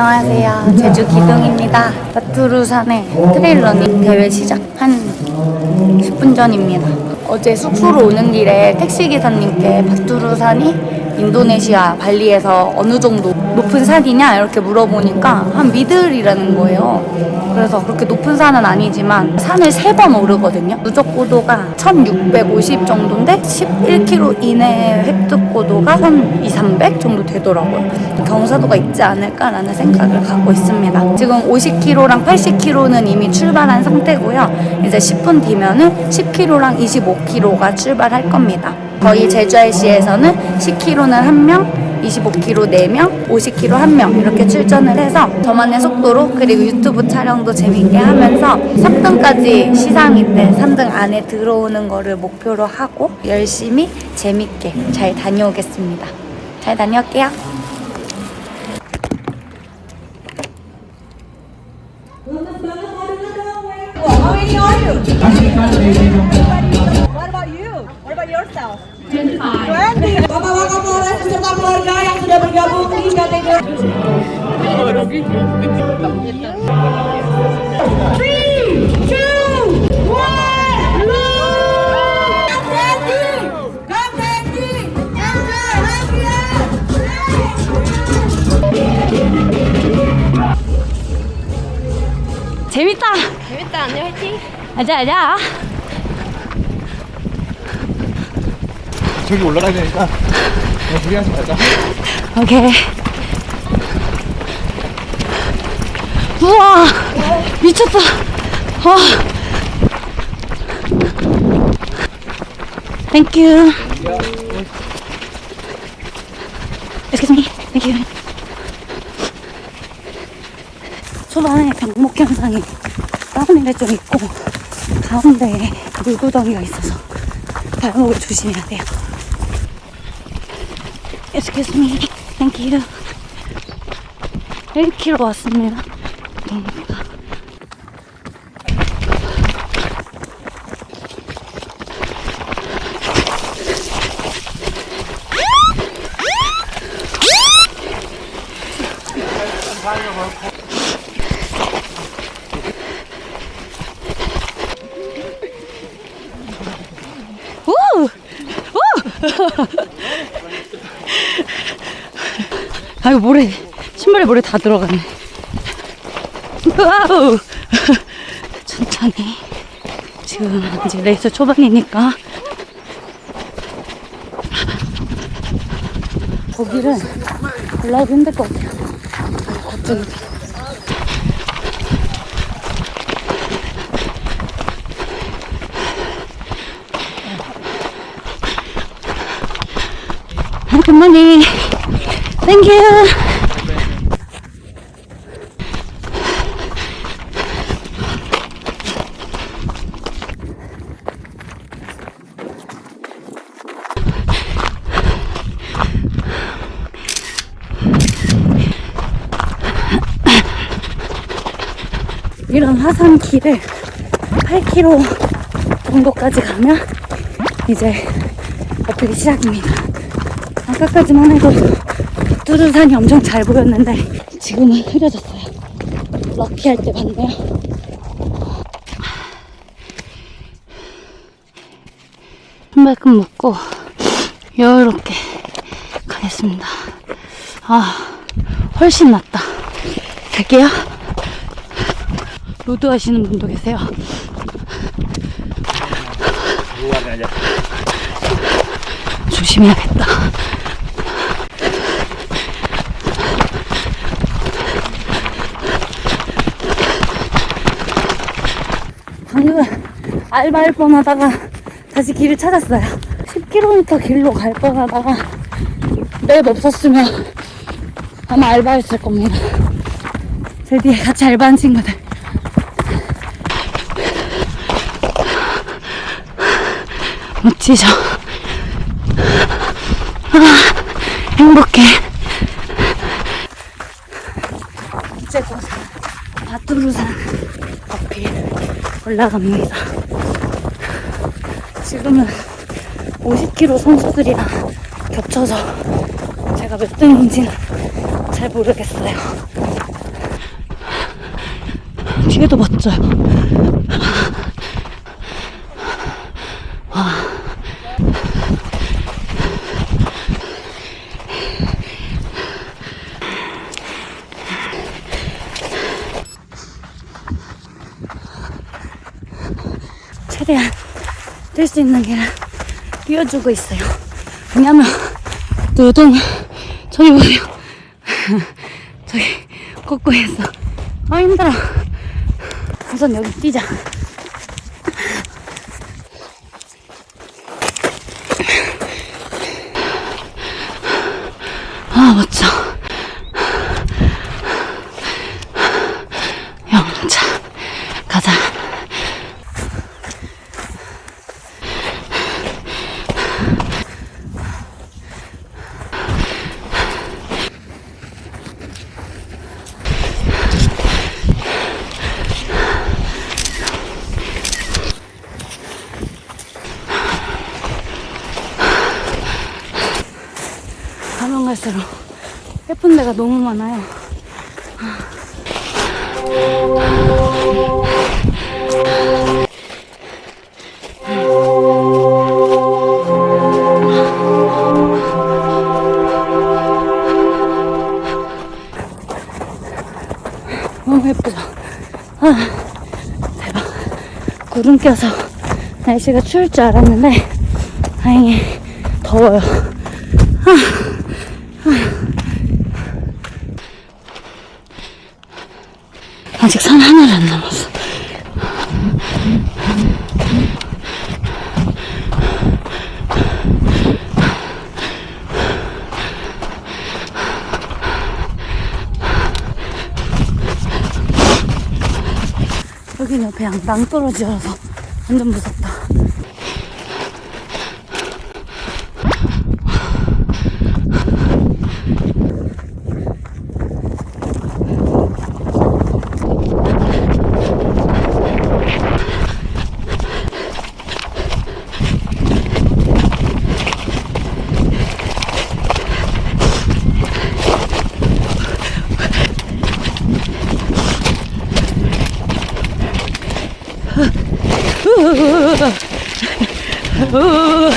안녕하세요. 제주 기동입니다. 바투르산의 트레일러닝 대회 시작 한 10분 전입니다. 어제 숙소로 오는 길에 택시기사님께 바투르산이 인도네시아 발리에서 어느 정도 높은 산이냐 이렇게 물어보니까 한 미들이라는 거예요. 그래서 그렇게 높은 산은 아니지만 산을 세 번 오르거든요. 누적 고도가 1650 정도인데 11km 이내 획득 고도가 한 2, 300 정도 되더라고요. 경사도가 있지 않을까라는 생각을 갖고 있습니다. 지금 50km랑 80km는 이미 출발한 상태고요. 이제 10분 뒤면은 10km랑 25km가 출발할 겁니다. 저희 제주IC에서는 10km 는한 명, 25km 4명, 50km 1명 이렇게 출전을 해서 저만의 속도로 그리고 유튜브 촬영도 재밌게 하면서 3등까지 시상이 때 3등 안에 들어오는 거를 목표로 하고 열심히 재밌게 잘 다녀오겠습니다. 잘 다녀올게요. How many are you? 25. 20. Bapak Kapolres beserta keluarga yang sudah bergabung di kategori Three, two, one, go! Kapten! Kapten! 재밌다. 재밌다 언니 화이팅 아자 아자. 저기 올라가야 되니까 그냥 무리하지 말자. 오케이. 우와 미쳤다. 와. Thank you. Excuse me. You. 초반에 병목 현상이 다운힐에 좀 있고 가운데에 물구덩이가 있어서 발목을 조심해야 돼요. Excuse me. Thank you. 1km 왔습니다. 그러니까. 우! 우! 아유 모래 신발에 모래 다 들어가네. 와우! 천천히. 지금 이제 레이스 초반이니까. 거기를 올라가기 힘들 것 같아요. 돼 Good morning. Thank you. 이런 화산 길을 8km 정도까지 가면 이제 어플이 시작입니다. 아까까지만 해도 뚜르산이 엄청 잘 보였는데 지금은 흐려졌어요. 럭키할 때 봤네요. 한 발큼 먹고 여유롭게 가겠습니다. 아, 훨씬 낫다. 갈게요. 로드 하시는 분도 계세요. 조심해야겠다. 방금 알바할 뻔하다가 다시 길을 찾았어요. 10km 길로 갈 뻔하다가 맵 없었으면 아마 알바했을 겁니다. 제 뒤에 같이 알바한 친구들. 멋지죠? 아, 행복해. 곧 바뚜루산 어필 올라갑니다. 지금은 50km 선수들이랑 겹쳐서 제가 몇 등인지는 잘 모르겠어요. 뒤에도 멋져요. 최대한 뛸 수 있는 길을 띄워주고 있어요. 왜냐면 노동 저기 보세요. 저기 있어. 아 힘들어. 우선 여기 뛰자. 아 멋져. 가면 갈수록 예쁜 데가 너무 많아요. 너무 예쁘죠? 아, 대박. 구름 껴서 날씨가 추울 줄 알았는데, 다행히 더워요. 아직 산 하나를 안 넘었어. 여기는 옆에 양- 낭떠러지여서 완전 무섭다. Ooh.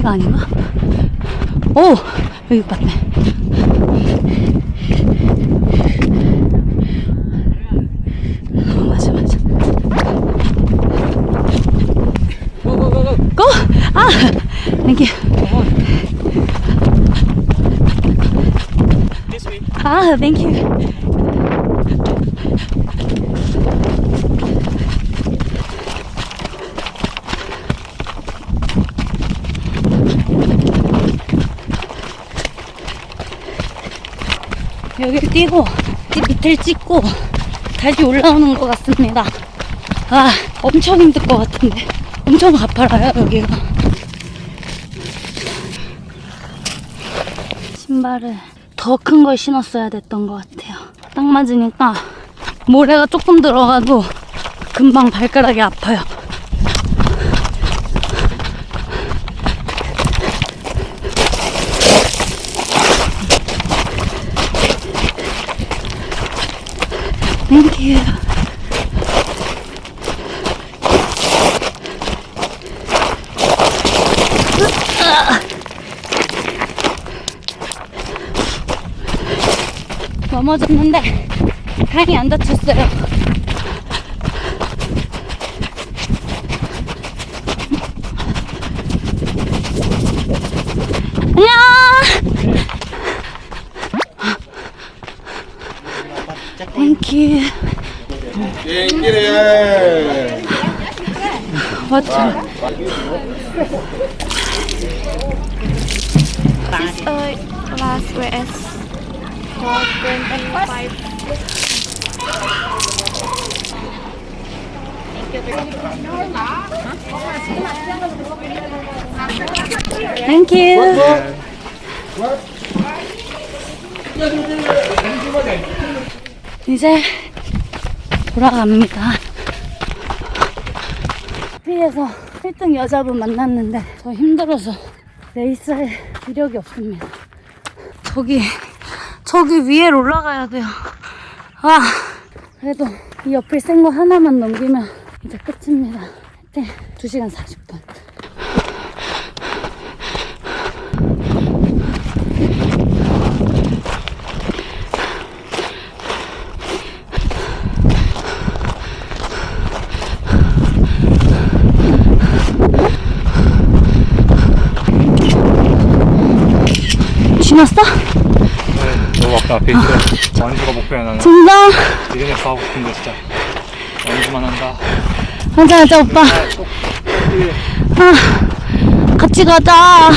여기가 아닌가? 오! 여기 맞네. 어, 맞아, 맞아. 고 고 고 고 고! 아! 땡큐. This way 아, 땡큐. 여기를 뛰고 이 밑을 찍고 다시 올라오는 것 같습니다. 아, 엄청 힘들 것 같은데. 엄청 가파라요, 여기가. 신발을 더 큰 걸 신었어야 됐던 것 같아요. 딱 맞으니까 모래가 조금 들어가도 금방 발가락이 아파요. 넘어졌는데 다행히 안 다쳤어요. 안녕. Thank you. What's uh, last VS for 25 Thank you. 이제 돌아갑니다. 피에서 1등 여자분 만났는데 저 힘들어서 레이스할 기력이 없습니다. 저기 저기 위에 올라가야 돼요. 아 그래도 이 옆을 센 거 하나만 넘기면 이제 끝입니다. 하여튼 2시간 40분. 지났어? 앞에 있어. 완주가 목표야 나는. 진짜? 이름에 가고 싶은데 진짜. 완주만 한다. 가자 가자 오빠 아, 같이 가자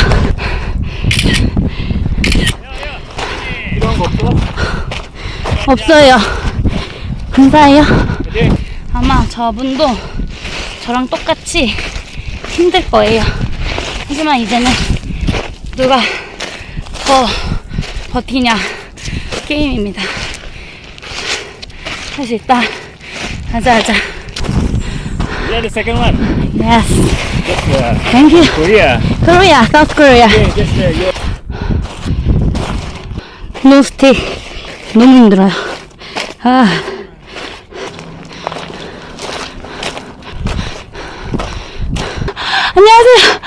필요한 거 없어? 없어요 감사해요 아마 저분도 저랑 똑같이 힘들 거예요 하지만 이제는 누가 더 버티냐 게임입니다 할 수 있다 가자 가자 Yeah, the second one. yes Just uh, thank you Korea. Korea South Korea Yeah, just uh, yeah. 노스틱 너무 힘들어요. 아. 안녕하세요.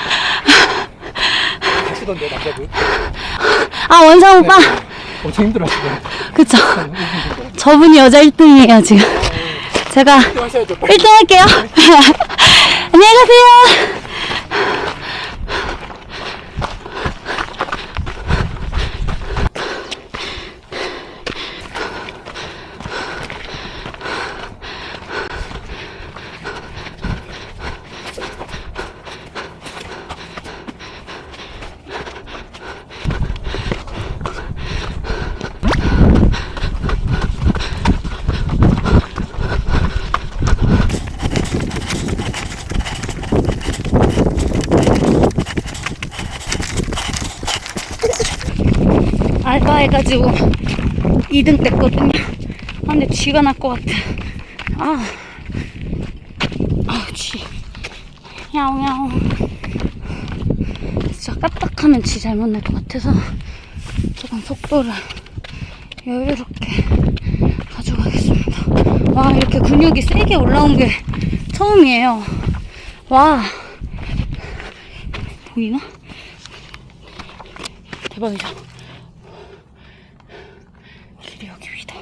하시던데 남자분. 아 원상 오빠. 엄청 힘들어하시던데. 그쵸. 저분이 여자 1등이에요 지금. 제가 하셔야죠. 1등 할게요. 안녕히 가세요. 알바 해가지고 2등 뗐거든요. 아, 근데 쥐가 날 것 같아. 아. 아, 쥐. 야옹 야옹. 진짜 까딱하면 쥐 잘못 낼것 같아서 조금 속도를 여유롭게 가져가겠습니다. 와, 이렇게 근육이 세게 올라온 게 처음이에요. 와. 보이나? 대박이죠? 길이 여기 위다.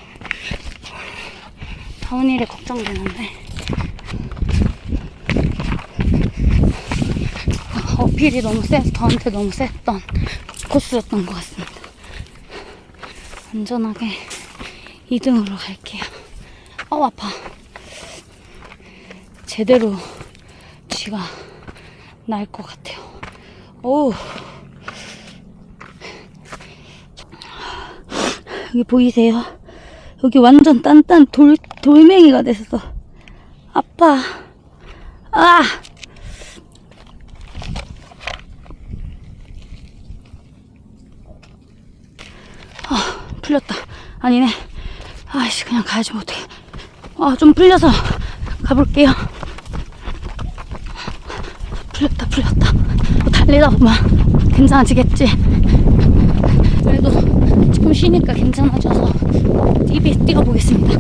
다운 일에 걱정되는데. 아, 어필이 너무 세서 저한테 너무 셌던 코스였던 것 같습니다. 안전하게 2등으로 갈게요. 어, 아파. 제대로 쥐가 날 것 같아요. 오. 여기 보이세요? 여기 완전 단단 돌, 돌멩이가 됐어. 아파. 아! 아, 풀렸다. 아니네. 아이씨, 그냥 가야지, 뭐 어떡해. 아, 좀 풀려서 가볼게요. 풀렸다, 풀렸다. 뭐 달리다 보면 괜찮아지겠지. 그래도 조금 쉬니까 괜찮아져서 입에 뛰어보겠습니다.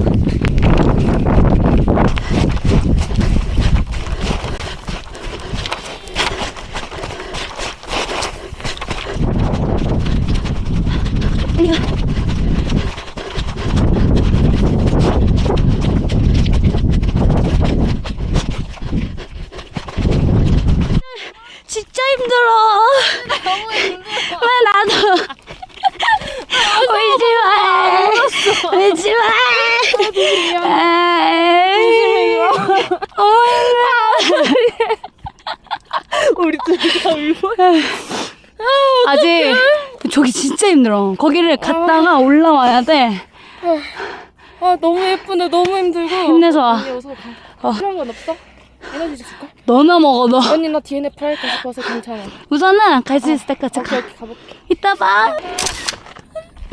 진짜 힘들어. 왜 나도 울지 마. 울지 마. 엄마. 우리 아직 저기 진짜 힘들어. 거기를 갔다가 올라와야 돼. 아 너무 예쁜데 너무 힘들고. 힘내서 와. 어. 필요한 건 없어? 에너지 줄까? 너나 먹어 너. 언니 나 DNA 할까 싶어서 괜찮아. 우선은 갈수 어. 있을 때까지 가. 이따 봐.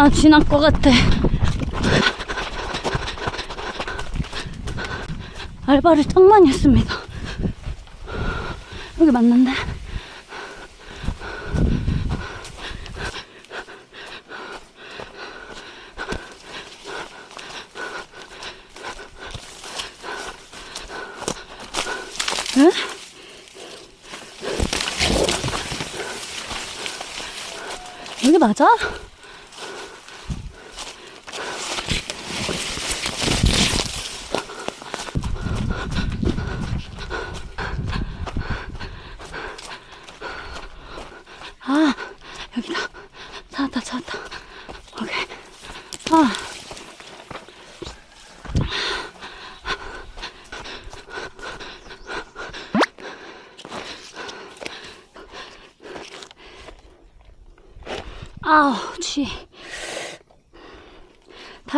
아 지날 것 같아. 알바를 짱 많이 했습니다. 여기 맞는데? 응? 여기 맞아? 아, 여기다. 찾았다, 찾았다. 오케이. 아. 아우, 쥐.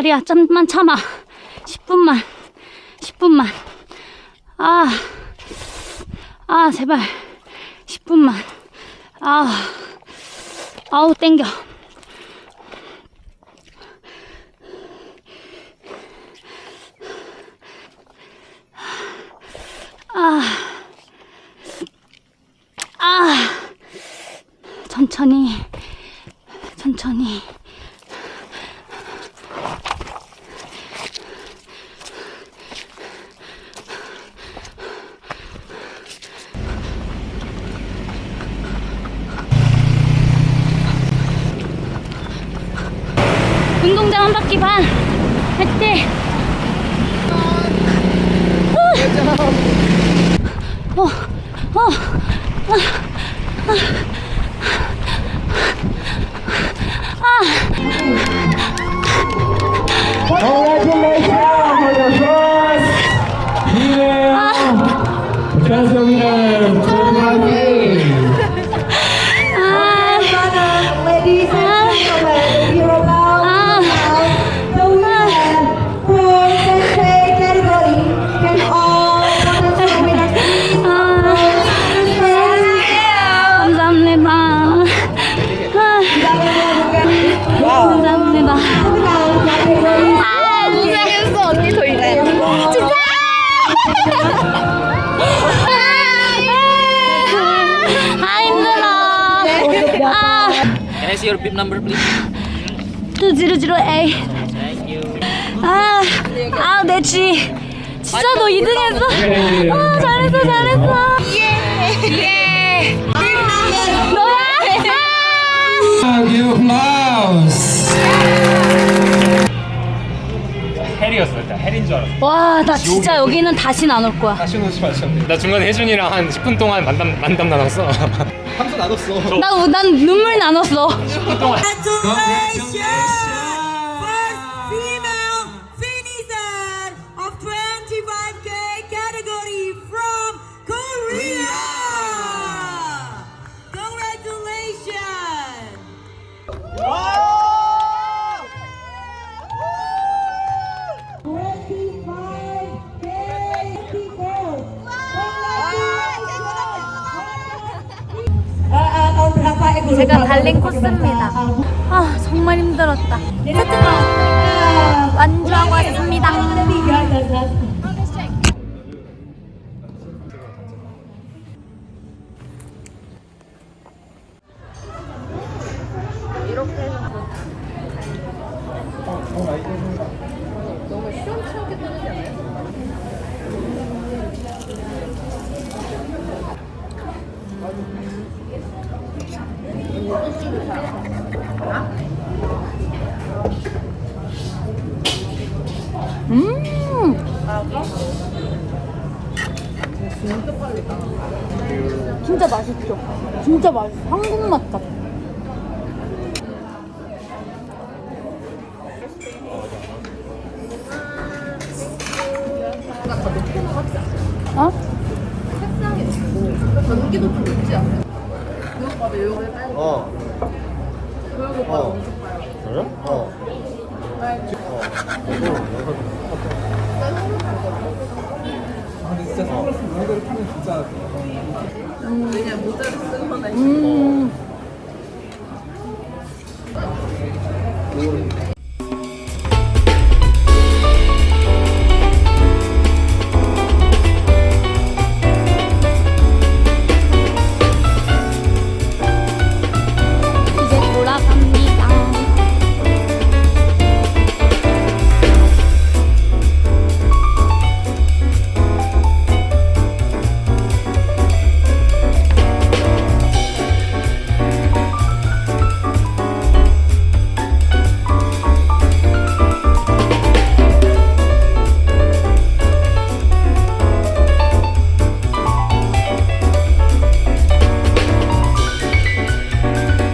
다리야, 잠만 참아. 10분만. 10분만. 아. 아, 제발. 10분만. 아. 아우, 땡겨. 아. 아. 천천히. 천천히. Bib number, please? 2008. 아, 아, 내 쥐. 진짜 너 2등 했어. 아, 잘했어, 잘했어. 예. 예. 너야? Give applause. 헬이었어 일단 헬인 줄 알았어 와, 나 진짜 여기는 다시 안올 거야. 다시 오지 마셨네 나 중간에 혜준이랑 한 10분 동안 만담, 만담 나눴어 나, 난 눈물 나눴어. Congratulations! First 제가 달린 코스입니다. 아, 정말 힘들었다. 세트는 완주하고 왔습니다. 진짜 맛있죠? 진짜 맛있어. 한국 맛 같아. Absolutely.